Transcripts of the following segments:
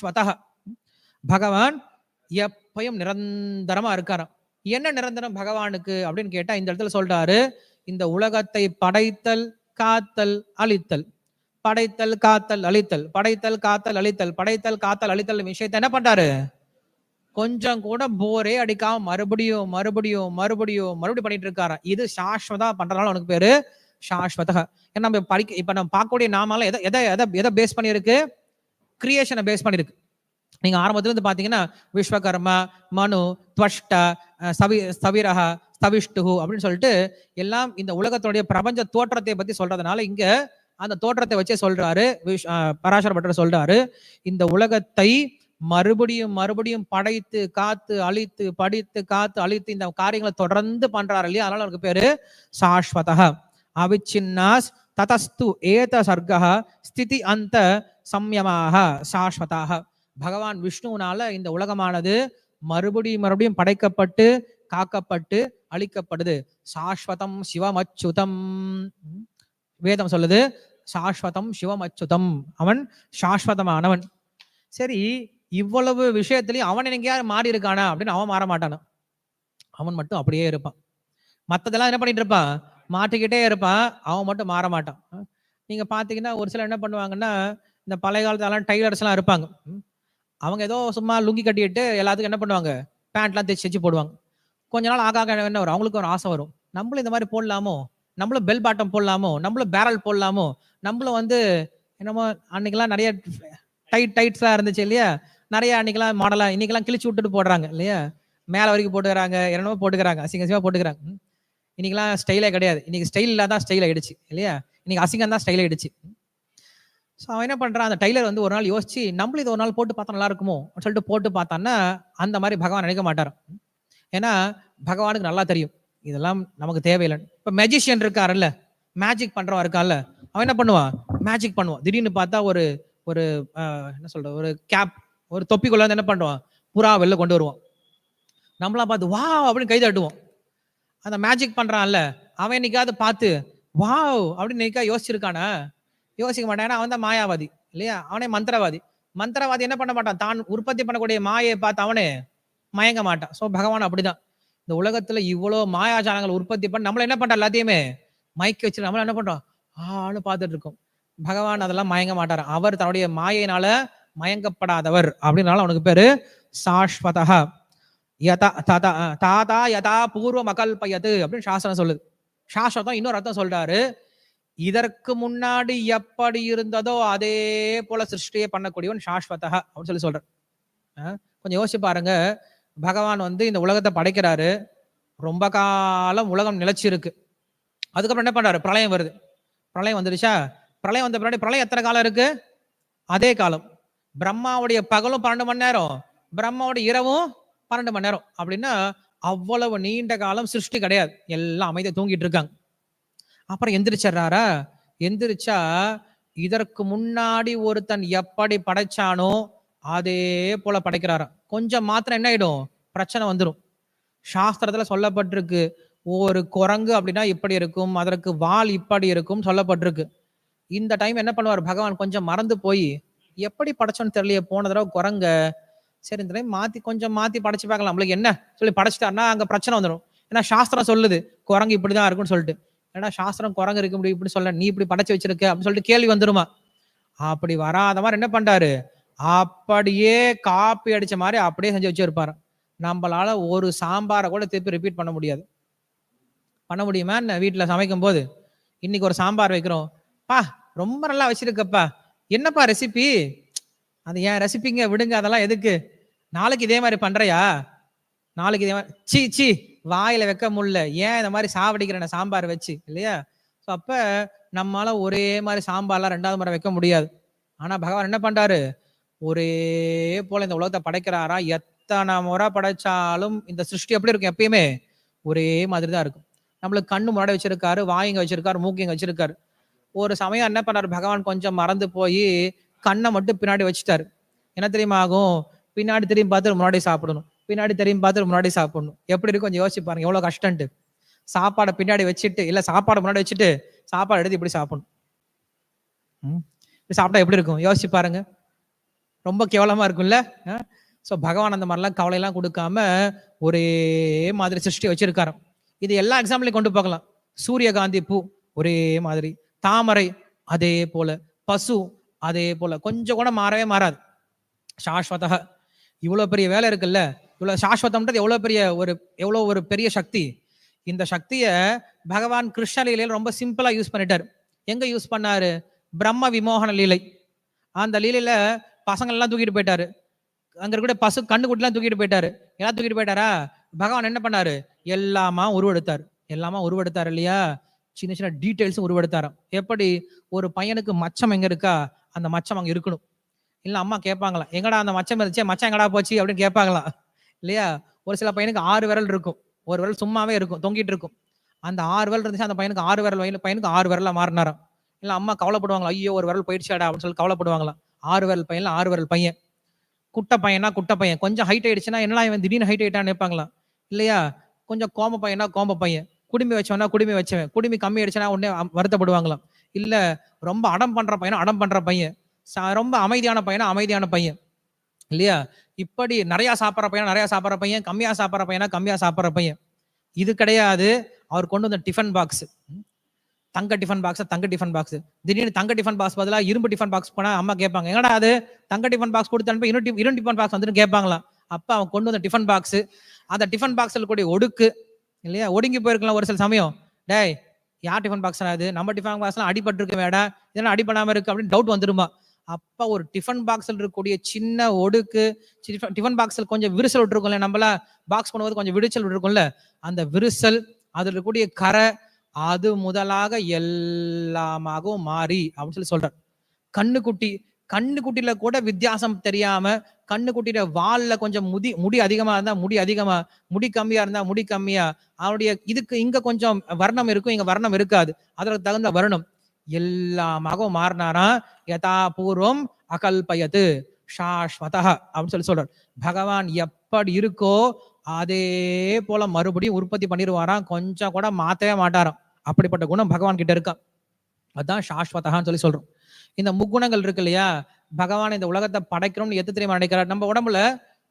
ஸ்வதக பகவான் எப்பயும் நிரந்தரமா இருக்காராம். என்ன நிரந்தரம் பகவானுக்கு அப்படின்னு கேட்டா இந்த இடத்துல சொல்றாரு இந்த உலகத்தை படைத்தல் காத்தல் அழித்தல். படைத்தல் காத்தல் அழித்தல். படைத்தல் காத்தல் அழித்தல். படைத்தல் காத்தல் அழித்தல் விஷயத்த என்ன பண்றாரு? கொஞ்சம் கூட போரே அடிக்காம மறுபடியும் மறுபடியும் மறுபடியும் மறுபடியும் பண்ணிட்டு இருக்காராம். இது சாஸ்வதா பண்றதுனால உனக்கு பேரு சாஸ்வதக ஏன்னா நம்ம படிக்க இப்ப நம்ம பார்க்கக்கூடிய நாமால எதை எதை எதை எதை பேஸ் பண்ணியிருக்கு? கிரியேஷனை பேஸ் பண்ணியிருக்கு நீங்கள் ஆரம்பத்துல இருந்து விஸ்வகர்மா மனு துவஷ்ட சவி சவிரஹ சவிஷ்டு அப்படின்னு சொல்லிட்டு எல்லாம் இந்த உலகத்துடைய பிரபஞ்ச தோற்றத்தை பற்றி சொல்றதுனால இங்கே அந்த தோற்றத்தை வச்சே சொல்றாரு விஷ்- பராசர பட்டர் சொல்றாரு. இந்த உலகத்தை மறுபடியும் மறுபடியும் படைத்து காத்து அழித்து படித்து காத்து அழித்து இந்த காரியங்களை தொடர்ந்து பண்றாரு இல்லையா? அதனால அவருக்கு பேரு சாஸ்வதக அவிச்சின்னாஸ் ததஸ்து ஏத சர்க்கः ஸ்திதி அந்த சம்யமாக சாஸ்வதாக பகவான் விஷ்ணுவினால இந்த உலகமானது மறுபடியும் மறுபடியும் படைக்கப்பட்டு காக்கப்பட்டு அழிக்கப்படுது. சாஸ்வதம் சிவம் அச்சுதம் வேதம் சொல்லுது சாஸ்வதம் சிவமச்சுதம். அவன் சாஸ்வதமானவன். சரி இவ்வளவு விஷயத்திலையும் அவன் எங்கேயாவது மாறி இருக்கானா அப்படின்னு அவன் மாற மாட்டானா? அவன் மட்டும் அப்படியே இருப்பான். மத்ததெல்லாம் என்ன பண்ணிட்டு இருப்பான்? மாட்டிக்கிட்டே இருப்பான். அவன் மட்டும் மாற மாட்டான். நீங்க பாத்தீங்கன்னா ஒரு சிலர் என்ன பண்ணுவாங்கன்னா இந்த பழைய காலத்துலாம் டைலர்ஸ் எல்லாம் இருப்பாங்க. அவங்க ஏதோ சும்மா லுங்கி கட்டிட்டு எல்லாத்துக்கும் என்ன பண்ணுவாங்க? பேண்ட்லாம் தைச்சு தைச்சு போடுவாங்க. கொஞ்ச நாள் ஆக ஆக என்ன வரும்? அவங்களுக்கு ஒரு ஆசை வரும். நம்மளும் இந்த மாதிரி போடலாமோ? நம்மளும் பெல் பாட்டம் போடலாமோ? நம்மளும் பேரல் போடலாமோ? நம்மளும் வந்து என்னமோ அன்னைக்கெல்லாம் நிறைய டைட் டைட்ஸாக இருந்துச்சு இல்லையா? நிறைய அன்னைக்கெல்லாம் மாடலாக இன்னைக்கெல்லாம் கிழிச்சு விட்டுட்டு போடுறாங்க இல்லையா? மேலே வரைக்கும் போட்டுக்கிறாங்க என்னமோ போட்டுக்கிறாங்க அசிங்க அசிங்கமாக போட்டுக்கிறாங்க. இன்னைக்கெல்லாம் ஸ்டைலே கிடையாது. இன்னைக்கு ஸ்டைல் இல்லாதான் ஸ்டைல் ஆயிடுச்சு இல்லையா? இன்னைக்கு அசிங்கம் தான் ஸ்டைல் ஆயிடுச்சு. ஸோ அவன் என்ன பண்ணுறான் அந்த டைலர் வந்து ஒரு நாள் யோசிச்சு நம்மளும் இது ஒரு நாள் போட்டு பார்த்தா நல்லா இருக்குமோ? அப்படின்னு சொல்லிட்டு போட்டு பார்த்தான்னா அந்த மாதிரி பகவான் நினைக்க மாட்டார் ஏன்னா பகவானுக்கு நல்லா தெரியும். இதெல்லாம் நமக்கு தேவையில்லை இப்போ மெஜிஷியன் இருக்காருல்ல மேஜிக் பண்ணுறவன் இருக்கான்ல அவன் என்ன பண்ணுவான்? மேஜிக் பண்ணுவான். திடீர்னு பார்த்தா ஒரு ஒரு என்ன சொல்ற ஒரு கேப் ஒரு தொப்பிக்குள்ள வந்து என்ன பண்ணுவான் புறா வெளில கொண்டு வருவான். நம்மளாம் பார்த்து வா அப்படின்னு கை தட்டுவோம். அந்த மேஜிக் பண்ணுறான்ல அவன் என்னைக்காவது பார்த்து வாவ்! அப்படின்னு என்னைக்கா யோசிச்சிருக்கானா? யோசிக்க மாட்டான். ஏன்னா அவன் தான் மாயாவாதி இல்லையா? அவனே மந்திரவாதி. மந்திரவாதி என்ன பண்ண மாட்டான்? தான் உற்பத்தி பண்ணக்கூடிய மாயை பார்த்து அவனே மயங்க மாட்டான். ஸோ பகவான் அப்படிதான். இந்த உலகத்துல இவ்வளோ மாயாஜாலங்கள் உற்பத்தி பண்ணி நம்மள என்ன பண்றோம் எல்லாத்தையுமே? மயக்கி வச்சு நம்மள என்ன பண்றோம்? ஆளு பார்த்துட்டு இருக்கோம். பகவான் அதெல்லாம் மயங்க மாட்டார். அவர் தன்னுடைய மாயினால மயங்கப்படாதவர் அப்படின்னால அவனுக்கு பேரு சாஸ்வதா யதா தாதா தாதா யதா பூர்வம் அகல்பயது அப்படின்னு சாஸ்திரம் சொல்லுது. சாஸ்வதம் இன்னொரு அர்த்தம் சொல்றாரு. இதற்கு முன்னாடி எப்படி இருந்ததோ அதே போல சிருஷ்டியை பண்ணக்கூடியவன் சாஸ்வதா அப்படின்னு சொல்லி சொல்ற கொஞ்சம் யோசிச்சு பாருங்க. பகவான் வந்து இந்த உலகத்தை படைக்கிறாரு. ரொம்ப காலம் உலகம் நிலைச்சு இருக்கு அதுக்கப்புறம் என்ன பண்றாரு? பிரளயம் வருது. பிரளயம் வந்துடுச்சா பிரளயம் வந்த பின்னாடி பிரளயம் எத்தனை காலம் இருக்கு? அதே காலம். பிரம்மாவுடைய பகலும் பன்னெண்டு மணி நேரம். பிரம்மாவுடைய இரவும் பன்னெண்டு மணி நேரம். அப்படின்னா அவ்வளவு நீண்ட காலம் சிருஷ்டி கிடையாது. எல்லாம் அமைதியை தூங்கிட்டு இருக்காங்க. அப்புறம் எந்திரிச்சிடுறாரா? எந்திரிச்சா இதற்கு முன்னாடி ஒருத்தன் எப்படி படைச்சானோ அதே போல படைக்கிறாராம். கொஞ்சம் மாத்திரம் என்ன ஆயிடும்? பிரச்சனை வந்துடும் சாஸ்திரத்துல சொல்லப்பட்டிருக்கு ஒரு குரங்கு அப்படின்னா இப்படி இருக்கும் அதற்கு வால் இப்படி இருக்கும் சொல்லப்பட்டிருக்கு. இந்த டைம் என்ன பண்ணுவார்? பகவான் கொஞ்சம் மறந்து போய் எப்படி படைச்சோன்னு தெரியலையே போன தடவை குரங்க சரி இந்த டைம் மாத்தி கொஞ்சம் மாத்தி படைச்சு பார்க்கலாம். நம்மளுக்கு என்ன? சொல்லி படைச்சிட்டாருன்னா அங்க பிரச்சனை வந்துடும் ஏன்னா சாஸ்திரம் சொல்லுது குரங்கு இப்படிதான் இருக்கும்னு சொல்லிட்டு. ஏன்னா சாஸ்திரம் குரங்கு இருக்க முடியும் இப்படி சொல்ல நீ இப்படி படைச்சு வச்சிருக்க அப்படின்னு சொல்லிட்டு கேள்வி வந்துருமா? அப்படி வராத மாதிரி என்ன பண்றாரு? அப்படியே காப்பி அடிச்ச மாதிரி அப்படியே செஞ்சு வச்சிருப்பாரு. நம்மளால ஒரு சாம்பாரை கூட திருப்பி ரிப்பீட் பண்ண முடியாது. பண்ண முடியுமா என்ன? வீட்டில் சமைக்கும் போது இன்னைக்கு ஒரு சாம்பார் வைக்கிறோம். பா ரொம்ப நல்லா வச்சிருக்கப்பா. என்னப்பா ரெசிபி அது ஏன் ரெசிபிங்க விடுங்க அதெல்லாம் எதுக்கு? நாளைக்கு இதே மாதிரி பண்றியா? நாளைக்கு இதே மாதிரி சீ சீ வாயில வைக்க முடியல. ஏன் இந்த மாதிரி சாவடிக்கிறேன் சாம்பார் வச்சு இல்லையா? ஸோ அப்ப நம்மளால ஒரே மாதிரி சாம்பார்லாம் ரெண்டாவது முறை வைக்க முடியாது. ஆனா பகவான் என்ன பண்றாரு? ஒரே போல இந்த உலகத்தை படைக்கிறாரா? எத்தனை முறை படைச்சாலும் இந்த சிருஷ்டி எப்படி இருக்கும்? எப்பயுமே ஒரே மாதிரி தான் இருக்கும். நம்மளுக்கு கண்ணு முன்னாடி வச்சிருக்காரு வாயிங்க வச்சிருக்காரு மூக்கிங்க வச்சிருக்காரு. ஒரு சமயம் என்ன பண்ணாரு? பகவான் கொஞ்சம் மறந்து போய் கண்ணை மட்டும் பின்னாடி வச்சுட்டாரு. என்ன தெரியுமா ஆகும்? பின்னாடி திரும்பி பார்த்து முன்னாடி சாப்பிடணும். பின்னாடி தெரியும் பார்த்து முன்னாடி சாப்பிடணும். எப்படி இருக்கும்? கொஞ்சம் யோசிச்சு பாருங்க. எவ்வளோ கஷ்டம்ட்டு சாப்பாடை பின்னாடி வச்சுட்டு இல்லை சாப்பாடை முன்னாடி வச்சுட்டு சாப்பாடு எடுத்து இப்படி சாப்பிடணும். ம். இப்படி சாப்பிட்டா எப்படி இருக்கும்? யோசிச்சு பாருங்க. ரொம்ப கேவலமா இருக்கும்ல? ஸோ பகவான் அந்த மாதிரிலாம் கவலையெல்லாம் கொடுக்காம ஒரே மாதிரி சிருஷ்டி வச்சிருக்காரு இது எல்லா எக்ஸாம்பிளையும் கொண்டு பார்க்கலாம் சூரியகாந்தி பூ ஒரே மாதிரி. தாமரை அதே போல. பசு அதே போல. கொஞ்சம் கூட மாறவே மாறாது. சாஸ்வதக இவ்வளோ பெரிய வேலை இருக்குல்ல? இவ்வளோ சாஸ்வதம்ன்றது எவ்வளோ பெரிய ஒரு எவ்வளோ ஒரு பெரிய சக்தி. இந்த சக்தியை பகவான் கிருஷ்ண லீலையில ரொம்ப சிம்பிளாக யூஸ் பண்ணிட்டார். எங்கே யூஸ் பண்ணார்? பிரம்ம விமோகன லீலை. அந்த லீலையில் பசங்கள்லாம் தூக்கிட்டு போயிட்டாரு. அங்கே இருக்கிற பசு கண்ணுக்குட்டிலாம் தூக்கிட்டு போயிட்டாரு. எல்லாம் தூக்கிட்டு போயிட்டாரா? பகவான் என்ன பண்ணாரு? எல்லாமா உருவெடுத்தார். எல்லாமா உருவெடுத்தார் இல்லையா? சின்ன சின்ன டீட்டெயில்ஸும் உருவெடுத்தாராம். எப்படி? ஒரு பையனுக்கு மச்சம் எங்கே இருக்கா? அந்த மச்சம் அங்கே இருக்கணும். இல்லை அம்மா கேட்பாங்களாம் எங்கடா அந்த மச்சம் இருந்துச்சு? மச்சம் எங்கடா போச்சு? அப்படின்னு கேட்பாங்களாம் இல்லையா? ஒரு சில பையனுக்கு ஆறு விரல் இருக்கும். ஒரு விரல் சும்மாவே இருக்கும் தொங்கிட்டு இருக்கும். அந்த ஆறு விரல் இருந்துச்சு அந்த பையனுக்கு ஆறு விரல் வயல பையனுக்கு ஆறு விரலா மாறினாராம். இல்லை அம்மா கவலைப்படுவாங்களா? ஐயோ ஒரு விரல் போயிடுச்சாடா அப்படின்னு சொல்லி கவலைப்படுவாங்களாம் ஆறு விரல் பையன்ல ஆறு விரல் பையன். குட்டை பையனா குட்டை பையன். கொஞ்சம் ஹைட் ஆயிடுச்சுன்னா என்னடா இவன் திடீர்னு ஹைட் ஆயிட்டான்னு நினைப்பாங்களா? இல்லையா? கொஞ்சம் கோம பையனா கோம பையன். குடுமி வச்சவனா குடுமி வச்சவன். குடுமி கம்மி ஆயிடுச்சுன்னா உடனே வருத்தப்படுவாங்களாம். இல்ல ரொம்ப அடம் பண்ற பையனா அடம் பண்ற பையன். ச- ரொம்ப அமைதியான பையனா அமைதியான பையன். இல்லையா? இப்படி நிறையா சாப்பிட்ற பையன் நிறையா சாப்பிட்ற பையன் கம்மியாக சாப்பிட்ற பையனா கம்மியாக சாப்பிட்ற பையன். இது கிடையாது. அவர் கொண்டு வந்த டிஃபன் பாக்ஸ் தங்க டிஃபன் பாக்ஸ் தங்க டிஃபன் பாக்ஸ் திடீர்னு தங்க டிஃபன் பாக்ஸ் பதிலாக இரும்பு டிஃபன் பாக்ஸ் போனால் அம்மா கேட்பாங்க எங்கடா அது? தங்க டிஃபன் பாக்ஸ் கொடுத்து அனுப்பி இன்னும் டி- டிஃபன் பாக்ஸ் வந்துட்டு கேட்பாங்களாம். அப்போ அவன் கொண்டு வந்த டிஃபன் பாக்ஸ் அந்த டிஃபன் பாக்ஸில் கூடிய ஒடுக்கு இல்லையா? ஒடுங்கி போயிருக்கலாம் ஒரு சில சமயம். டேய் யார் டிஃபன் பாக்ஸ் அது? நம்ம டிஃபன் பாக்ஸ்லாம் அடிபட்டு வேடா இதெல்லாம் அடிபடாமல் இருக்கு அப்படின்னு டவுட் வந்துருமா? அப்ப ஒரு டிஃபன் பாக்ஸில் இருக்கக்கூடிய சின்ன ஒடுக்கு டிஃபன் பாக்ஸில் கொஞ்சம் விரிசல் விட்டுருக்கும்ல நம்மள பாக்ஸ் பண்ணும்போது கொஞ்சம் விரிசல் விட்டுருக்கும்ல அந்த விரிசல் அதில் இருக்கக்கூடிய கரை அது முதலாக எல்லாமாகவும் மாறி அப்படின்னு சொல்லி சொல்றார். கண்ணுக்குட்டி கண்ணுக்குட்டியில கூட வித்தியாசம் தெரியாம கண்ணுக்குட்டியில வால்ல கொஞ்சம் முடி முடி அதிகமா இருந்தா முடி அதிகமா முடி கம்மியா இருந்தா முடி கம்மியா அவனுடைய இதுக்கு இங்க கொஞ்சம் வர்ணம் இருக்கும் இங்க வர்ணம் இருக்காது அதற்கு தகுந்த வருணம். எல்லாமாகவும் மாறினாராம் யதா பூர்வம் அகல்பயத்து ஷாஸ்வதா அப்படின்னு சொல்லி சொல்றார். பகவான் எப்படி இருக்கோ அதே போல மறுபடியும் உற்பத்தி பண்ணிடுவாராம். கொஞ்சம் கூட மாத்தவே மாட்டாராம். அப்படிப்பட்ட குணம் பகவான் கிட்ட இருக்கான் அதுதான் சாஸ்வதகான்னு சொல்லி சொல்றோம். இந்த முக்குணங்கள் இருக்கு இல்லையா? பகவான் இந்த உலகத்தை படைக்கணும்னு எத்து தெரியுமா நினைக்கிறார்? நம்ம உடம்புல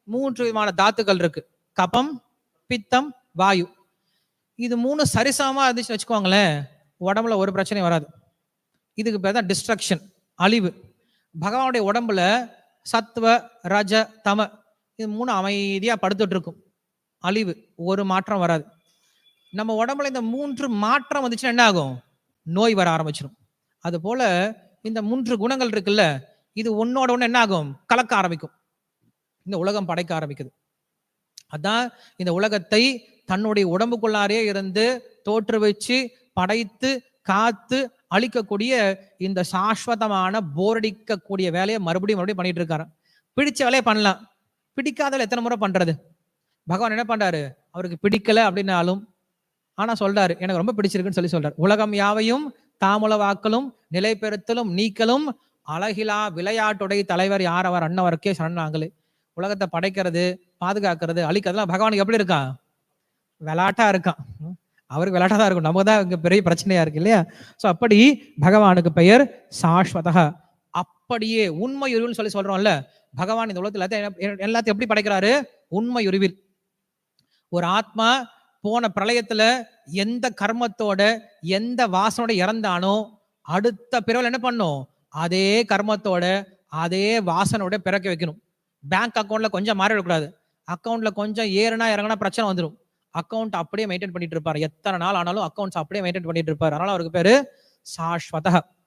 மூன்று விதமான தாத்துக்கள் இருக்கு. கபம் பித்தம் வாயு. இது மூணு சரிசமமா இருந்துச்சு வச்சுக்கோங்களேன் உடம்புல ஒரு பிரச்சனையும் வராது. இதுக்கு பேர் தான் டிஸ்ட்ரக்ஷன் அழிவு. பகவானுடைய உடம்புல சத்வ ரஜ தம இது மூணு அமைதியாக படுத்துட்டு இருக்கும் அழிவு ஒரு மாற்றம் வராது. நம்ம உடம்புல இந்த மூன்று மாற்றம் வந்துச்சுன்னா என்ன ஆகும்? நோய் வர ஆரம்பிச்சிடும் அது போல இந்த மூன்று குணங்கள் இருக்குல்ல இது ஒன்னோட ஒன்று என்ன ஆகும்? கலக்க ஆரம்பிக்கும். இந்த உலகம் படைக்க ஆரம்பிக்குது. அதான் இந்த உலகத்தை தன்னுடைய உடம்புக்குள்ளாரே இருந்து தோற்று வச்சு படைத்து காத்து அழிக்கக்கூடிய இந்த சாஸ்வதமான போரடிக்கக்கூடிய வேலையை மறுபடியும் மறுபடியும் பண்ணிட்டு இருக்காரு. பிடிச்ச வேலையை பண்ணலாம். பிடிக்காத எத்தனை முறை பண்றது? பகவான் என்ன பண்றாரு? அவருக்கு பிடிக்கல அப்படின்னாலும் ஆனா சொல்றாரு எனக்கு ரொம்ப பிடிச்சிருக்குன்னு சொல்லி சொல்றாரு. உலகம் யாவையும் தாமுல வாக்கலும் நிலைபெறுத்தலும் நீக்கலும் அழகிலா விளையாட்டுடைய தலைவர் யார்? அவர் அண்ணவருக்கே சரணாங்களே உலகத்தை படைக்கிறது பாதுகாக்கிறது அழிக்கிறதுலாம் பகவானுக்கு எப்படி இருக்கான் விளாட்டா இருக்கான் அவருக்கு விளையாட்டாக தான் இருக்கும். நமக்கு தான் இங்கே பெரிய பிரச்சனையா இருக்கு இல்லையா? ஸோ அப்படி பகவானுக்கு பெயர் சாஸ்வதக அப்படியே உண்மையுருவில் சொல்லி சொல்றோம்ல. பகவான் இந்த உலகத்தில் எல்லாத்தையும் எல்லாத்தையும் எப்படி படைக்கிறாரு? உண்மையுருவில். ஒரு ஆத்மா போன பிரளயத்துல எந்த கர்மத்தோட எந்த வாசனோட இறந்தானோ அடுத்த பிறவில் என்ன பண்ணும்? அதே கர்மத்தோட அதே வாசனோட பிறக்க வைக்கணும். பேங்க் அக்கௌண்ட்ல கொஞ்சம் மாறிடக்கூடாது. அக்கௌண்ட்ல கொஞ்சம் ஏறுனா இறங்கினா பிரச்சனை வந்துடும் அக்கௌண்ட் அப்படியே மெயின்டைன் பண்ணிட்டு இருப்பார். எத்தனை நாள் ஆனாலும் அக்கௌண்ட்ஸ் அப்படியே மெயின்டைன் பண்ணிட்டு இருப்பார். அதனால அவருக்கு பேரு சாஸ்வதக